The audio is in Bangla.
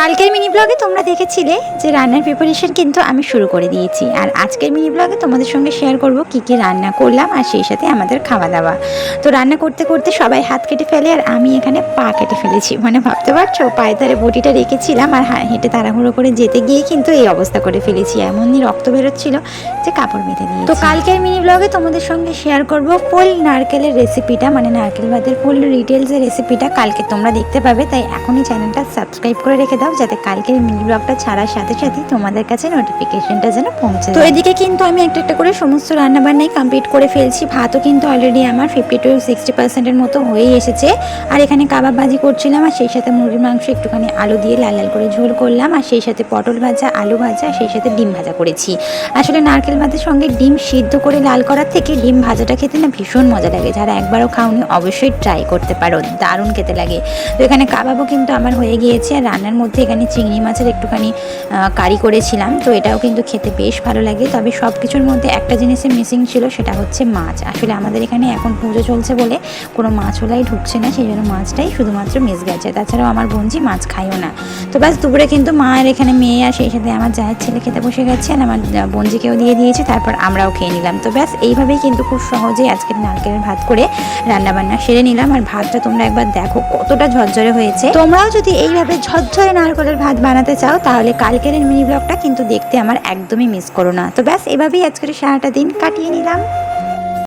কালকের মিনি ব্লগে তোমরা দেখেছিলে যে রান্নার প্রিপারেশন কিন্তু আমি শুরু করে দিয়েছি। আর আজকের মিনি ব্লগে তোমাদের সঙ্গে শেয়ার করব কি কি রান্না করলাম আর সেই সাথে আমাদের খাওয়া দাওয়া তো রান্না করতে করতে সবাই হাত কেটে ফেলে আর আমি এখানে পা কেটে ফেলেছি। মানে ভাবতে পারছ? পায়ে ধারে বটিটা রেখেছিলাম আর হেঁটে তাড়াহুড়ো করে যেতে গিয়ে কিন্তু এই অবস্থা করে ফেলেছি। এমনই রক্ত বেরোচ্ছিল যে কাপড় বেঁধে দিয়েছি তো কালকের মিনি ব্লগে তোমাদের সঙ্গে শেয়ার করব ফুল নারকেলের রেসিপিটা মানে নারকেল ভাতের ফুল ডিটেলসের রেসিপিটা কালকে তোমরা দেখতে পাবে। তাই এখনই চ্যানেলটা সাবস্ক্রাইব করে রেখে দাও। যাতে কালকের মিনি ব্লগটা ছাড়ার সাথে সাথে তোমাদের কাছে নোটিফিকেশনটা যেন পৌঁছে তো এদিকে কিন্তু আমি একটা একটা করে সমস্ত রান্না বান্নাই কমপ্লিট করে ফেলছি। ভাতও কিন্তু অলরেডি আমার ফিফটি টু সিক্সটি পার্সেন্টের মতো হয়েই এসেছে। আর এখানে কাবাব ভাজি করছিলাম আর সেই সাথে মুরগির মাংস একটুখানি আলু দিয়ে লাল লাল করে ঝোল করলাম আর সেই সাথে পটল ভাজা আলু ভাজা সেই সাথে ডিম ভাজা করেছি। আসলে নারকেল ভাতের সঙ্গে ডিম সিদ্ধ করে লাল করার থেকে ডিম ভাজাটা খেতে না ভীষণ মজা লাগে। যারা একবারও খাওনি অবশ্যই ট্রাই করতে পারো। দারুণ খেতে লাগে। তো এখানে কাবাবও কিন্তু আমার হয়ে গিয়েছে আর রান্নার মধ্যে এখানে চিংড়ি মাছের একটুখানি কারি করেছিলাম। তো এটাও কিন্তু খেতে বেশ ভালো লাগে। তবে সব কিছুর মধ্যে একটা জিনিসের মিসিং ছিল, সেটা হচ্ছে মাছ। আসলে আমাদের এখানে এখন পুজো চলছে বলে কোনো মাছ ওলাই ঢুকছে না, সেই জন্য মাছটাই শুধুমাত্র মিস গেছে। তাছাড়াও আমার বোনজি মাছ খাইও না। তো ব্যাস, দুপুরে কিন্তু মায়ের এখানে মেয়ে আর সেই সাথে আমার জায়ের ছেলে খেতে বসে গেছে আর আমার বোনজিকেও দিয়ে দিয়েছে, তারপর আমরাও খেয়ে নিলাম। তো ব্যাস, এইভাবেই কিন্তু খুব সহজেই আজকের নারকেলের ভাত করে রান্না বান্না সেরে নিলাম। আর ভাতটা তোমরা একবার দেখো, কতটা ঝরঝরে হয়েছে। তোমরাও যদি এইভাবে ঝরঝরে নারকেলের ভাত বানাতে চাও, তাহলে কালকের মিনি ব্লগটা কিন্তু দেখতে আমার একদমই মিস করো না। তো ব্যাস, এভাবেই আজকের সারাটা দিন কাটিয়ে নিলাম।